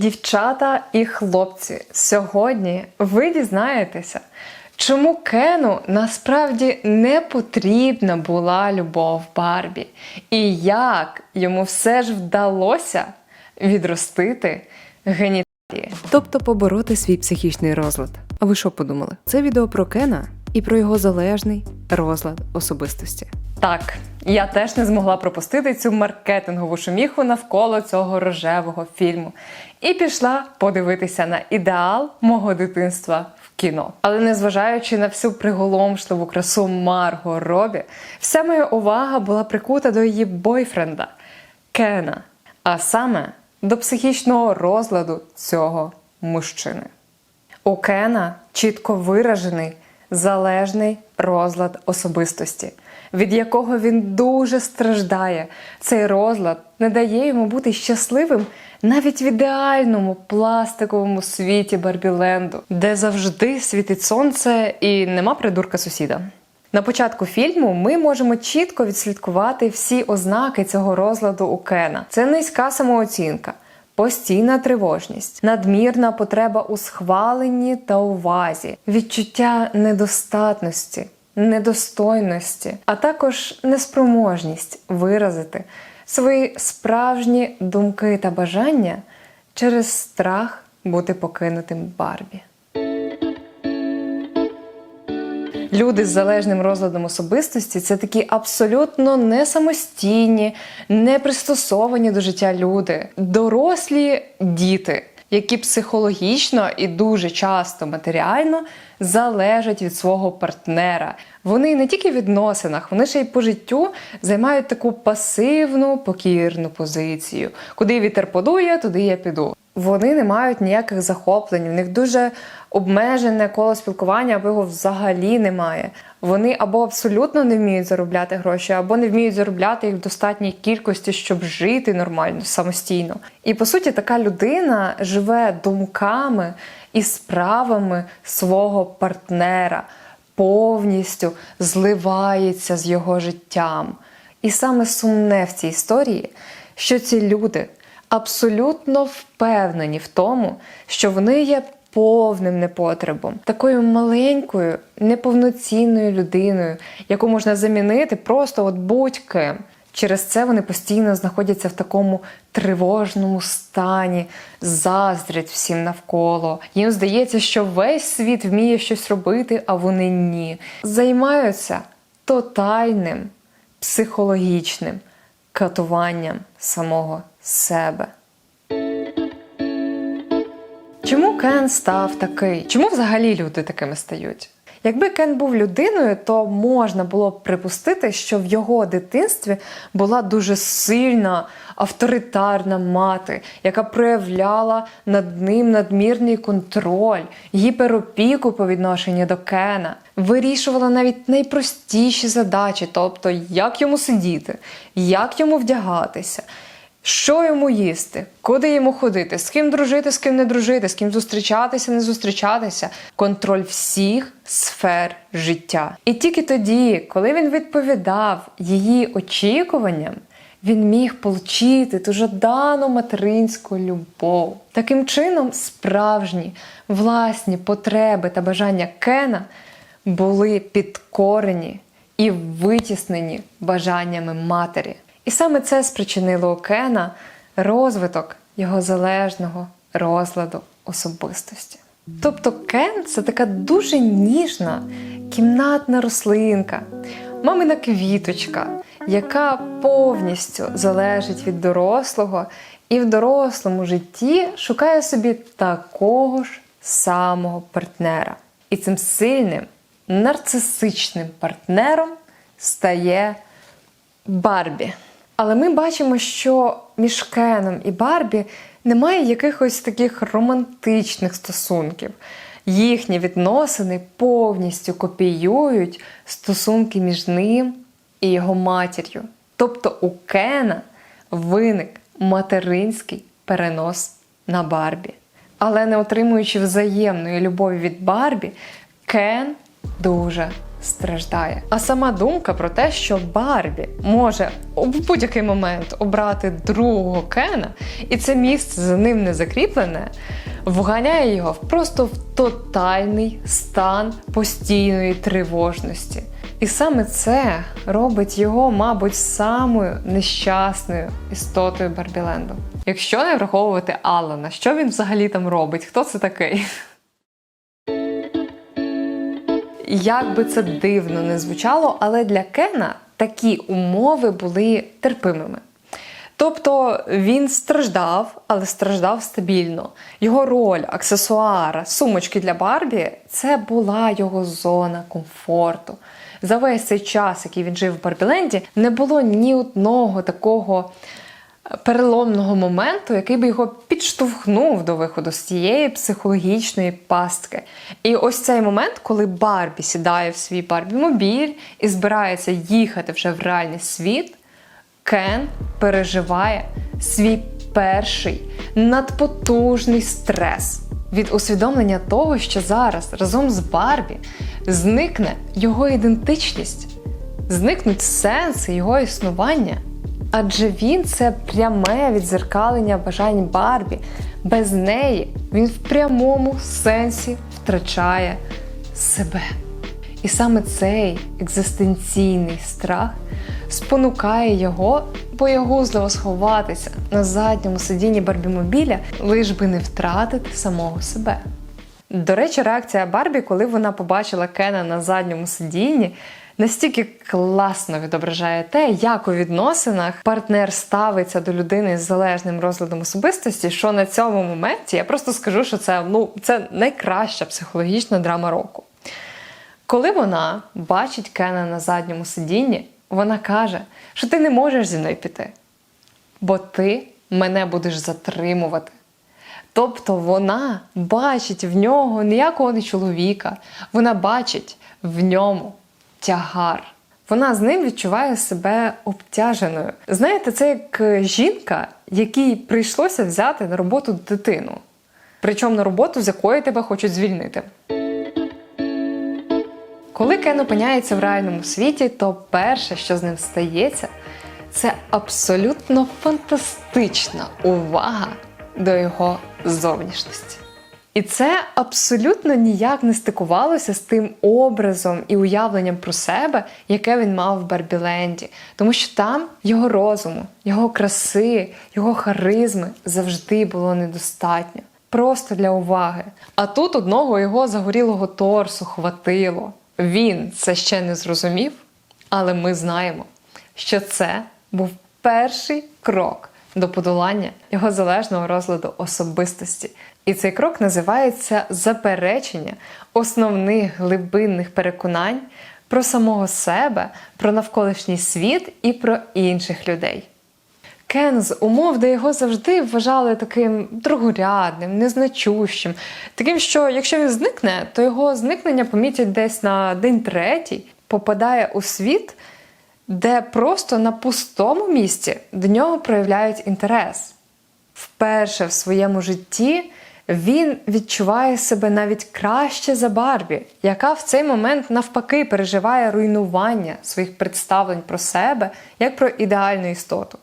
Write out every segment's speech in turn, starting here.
Дівчата і хлопці, сьогодні ви дізнаєтеся, чому Кену насправді не потрібна була любов Барбі, і як йому все ж вдалося відростити геніталії. Тобто побороти свій психічний розлад. А ви що подумали? Це відео про Кена і про його залежний розлад особистості. Так, я теж не змогла пропустити цю маркетингову шуміху навколо цього рожевого фільму і пішла подивитися на ідеал мого дитинства в кіно. Але незважаючи на всю приголомшливу красу Марго Робі, вся моя увага була прикута до її бойфренда Кена, а саме до психічного розладу цього мужчини. У Кена чітко виражений залежний розлад особистості, від якого він дуже страждає. Цей розлад не дає йому бути щасливим навіть в ідеальному пластиковому світі Барбіленду, де завжди світить сонце і нема придурка сусіда. На початку фільму ми можемо чітко відслідкувати всі ознаки цього розладу у Кена. Це низька самооцінка, постійна тривожність, надмірна потреба у схваленні та увазі, відчуття недостатності, недостойності, а також неспроможність виразити свої справжні думки та бажання через страх бути покинутим Барбі. Люди з залежним розладом особистості це такі абсолютно не самостійні, не пристосовані до життя люди, дорослі діти, які психологічно і дуже часто матеріально залежать від свого партнера. Вони не тільки в відносинах, вони ще й по життю займають таку пасивну, покірну позицію. Куди вітер подує, туди я піду. Вони не мають ніяких захоплень, в них дуже обмежене коло спілкування, або його взагалі немає. Вони або абсолютно не вміють заробляти гроші, або не вміють заробляти їх в достатній кількості, щоб жити нормально, самостійно. І по суті, така людина живе думками і справами свого партнера, повністю зливається з його життям. І саме сумне в цій історії, що ці люди абсолютно впевнені в тому, що вони є повним непотребом, такою маленькою, неповноцінною людиною, яку можна замінити просто от будь-ким. Через це вони постійно знаходяться в такому тривожному стані, заздрять всім навколо. Їм здається, що весь світ вміє щось робити, а вони ні. Займаються тотальним психологічним катуванням самого себе. Чому Кен став такий? Чому взагалі люди такими стають? Якби Кен був людиною, то можна було б припустити, що в його дитинстві була дуже сильна авторитарна мати, яка проявляла над ним надмірний контроль, гіперопіку по відношенню до Кена, вирішувала навіть найпростіші задачі, тобто як йому сидіти, як йому вдягатися. Що йому їсти, куди йому ходити, з ким дружити, з ким не дружити, з ким зустрічатися, не зустрічатися, контроль всіх сфер життя. І тільки тоді, коли він відповідав її очікуванням, він міг отримати ту жадану материнську любов. Таким чином, справжні власні потреби та бажання Кена були підкорені і витіснені бажаннями матері. І саме це спричинило у Кена розвиток його залежного розладу особистості. Тобто Кен це така дуже ніжна кімнатна рослинка, мамина квіточка, яка повністю залежить від дорослого і в дорослому житті шукає собі такого ж самого партнера. І цим сильним нарцисичним партнером стає Барбі. Але ми бачимо, що між Кеном і Барбі немає якихось таких романтичних стосунків. Їхні відносини повністю копіюють стосунки між ним і його матір'ю. Тобто у Кена виник материнський перенос на Барбі. Але не отримуючи взаємної любові від Барбі, Кен дуже страждає. А сама думка про те, що Барбі може в будь-який момент обрати другого Кена, і це місце за ним не закріплене, вганяє його просто в тотальний стан постійної тривожності. І саме це робить його, мабуть, самою нещасною істотою Барбіленду. Якщо не враховувати Алана, що він взагалі там робить? Хто це такий? Як би це дивно не звучало, але для Кена такі умови були терпимими. Тобто він страждав, але страждав стабільно. Його роль, аксесуара, сумочки для Барбі це була його зона комфорту. За весь цей час, який він жив в Барбіленді, не було ні одного такого переломного моменту, який би його підштовхнув до виходу з цієї психологічної пастки. І ось цей момент, коли Барбі сідає в свій Барбі-мобіль і збирається їхати вже в реальний світ, Кен переживає свій перший надпотужний стрес від усвідомлення того, що зараз разом з Барбі зникне його ідентичність, зникнуть сенси його існування. Адже він це пряме відзеркалення бажань Барбі. Без неї він в прямому сенсі втрачає себе. І саме цей екзистенційний страх спонукає його боягузливо сховатися на задньому сидінні Барбімобіля, лиш би не втратити самого себе. До речі, реакція Барбі, коли вона побачила Кена на задньому сидінні, настільки класно відображає те, як у відносинах партнер ставиться до людини з залежним розладом особистості, що на цьому моменті я просто скажу, що це ну це найкраща психологічна драма року. Коли вона бачить Кена на задньому сидінні, вона каже, що ти не можеш зі мною піти, бо ти мене будеш затримувати. Тобто вона бачить в нього ніякого не чоловіка, вона бачить в ньому тягар. Вона з ним відчуває себе обтяженою. Знаєте, це як жінка, якій прийшлося взяти на роботу дитину. Причому на роботу, з якої тебе хочуть звільнити. Коли Кен опиняється в реальному світі, то перше, що з ним стається, це абсолютно фантастична увага до його зовнішності. І це абсолютно ніяк не стикувалося з тим образом і уявленням про себе, яке він мав в Барбіленді. Тому що там його розуму, його краси, його харизми завжди було недостатньо. Просто для уваги. А тут одного його загорілого торсу хватило. Він це ще не зрозумів, але ми знаємо, що це був перший крок до подолання його залежного розладу особистості. І цей крок називається заперечення основних глибинних переконань про самого себе, про навколишній світ і про інших людей. Кен з умов, де його завжди вважали таким другорядним, незначущим, таким, що якщо він зникне, то його зникнення помітять десь на день третій, попадає у світ, де просто на пустому місці до нього проявляють інтерес. Вперше в своєму житті він відчуває себе навіть краще за Барбі, яка в цей момент навпаки переживає руйнування своїх представлень про себе як про ідеальну істоту.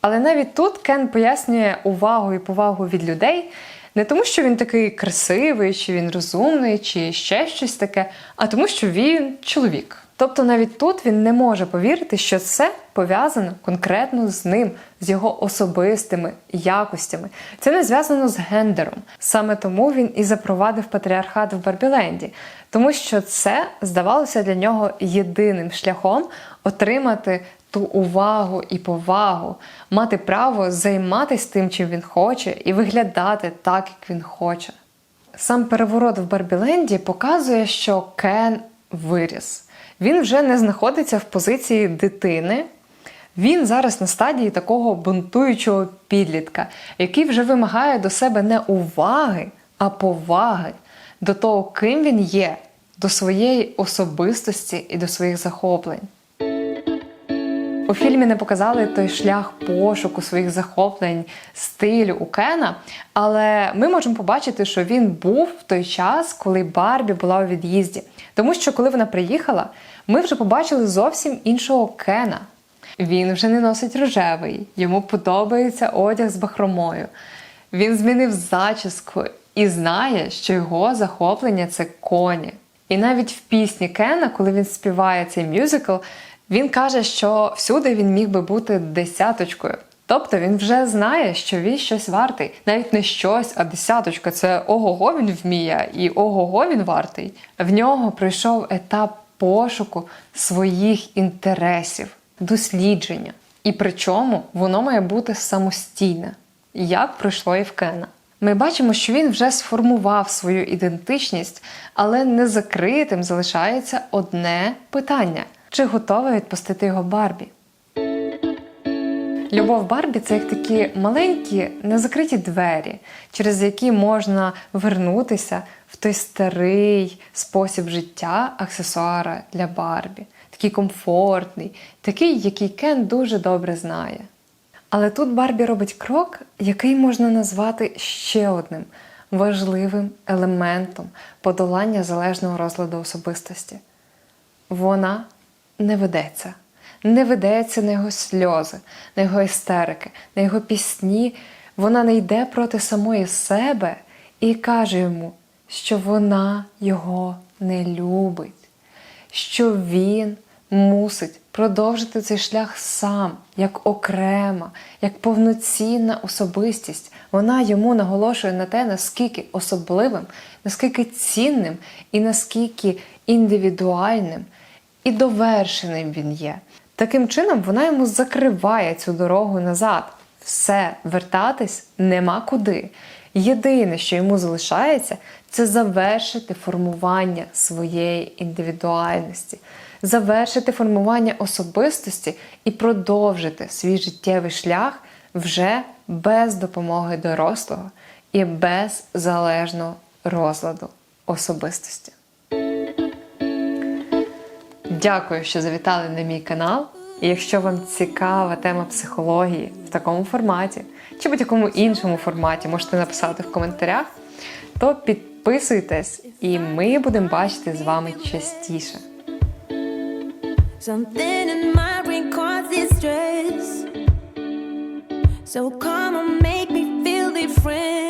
Але навіть тут Кен пояснює увагу і повагу від людей не тому, що він такий красивий, чи він розумний, чи ще щось таке, а тому, що він чоловік. Тобто навіть тут він не може повірити, що це пов'язано конкретно з ним, з його особистими якостями. Це не зв'язано з гендером. Саме тому він і запровадив патріархат в Барбіленді, тому що це здавалося для нього єдиним шляхом отримати ту увагу і повагу, мати право займатися тим, чим він хоче, і виглядати так, як він хоче. Сам переворот в Барбіленді показує, що Кен виріс. Він вже не знаходиться в позиції дитини. Він зараз на стадії такого бунтуючого підлітка, який вже вимагає до себе не уваги, а поваги до того, ким він є, до своєї особистості і до своїх захоплень. У фільмі не показали той шлях пошуку своїх захоплень, стилю у Кена, але ми можемо побачити, що він був в той час, коли Барбі була у від'їзді. Тому що коли вона приїхала, ми вже побачили зовсім іншого Кена. Він вже не носить рожевий, йому подобається одяг з бахромою. Він змінив зачіску і знає, що його захоплення це коні. І навіть в пісні Кена, коли він співає цей мюзикл, він каже, що всюди він міг би бути десяточкою. Тобто він вже знає, що він щось вартий. Навіть не щось, а десяточка. Це ого-го він вміє, і ого-го він вартий. В нього пройшов етап пошуку своїх інтересів, дослідження. І причому воно має бути самостійне, як пройшло і в Кена. Ми бачимо, що він вже сформував свою ідентичність, але незакритим залишається одне питання: чи готова відпустити його Барбі? Любов Барбі це як такі маленькі незакриті двері, через які можна вернутися в той старий спосіб життя аксесуара для Барбі. Такий комфортний, такий, який Кен дуже добре знає. Але тут Барбі робить крок, який можна назвати ще одним важливим елементом подолання залежного розладу особистості. Вона не ведеться. Не ведеться на його сльози, на його істерики, на його пісні. Вона не йде проти самої себе і каже йому, що вона його не любить, що він мусить продовжити цей шлях сам, як окрема, як повноцінна особистість. Вона йому наголошує на те, наскільки особливим, наскільки цінним і наскільки індивідуальним і довершеним він є. Таким чином, вона йому закриває цю дорогу назад. Все, вертатись нема куди. Єдине, що йому залишається, це завершити формування своєї індивідуальності, завершити формування особистості і продовжити свій життєвий шлях вже без допомоги дорослого і без залежного розладу особистості. Дякую, що завітали на мій канал. І якщо вам цікава тема психології в такому форматі чи будь-якому іншому форматі, можете написати в коментарях, то підписуйтесь, і ми будемо бачити з вами частіше. So come and make me feel different.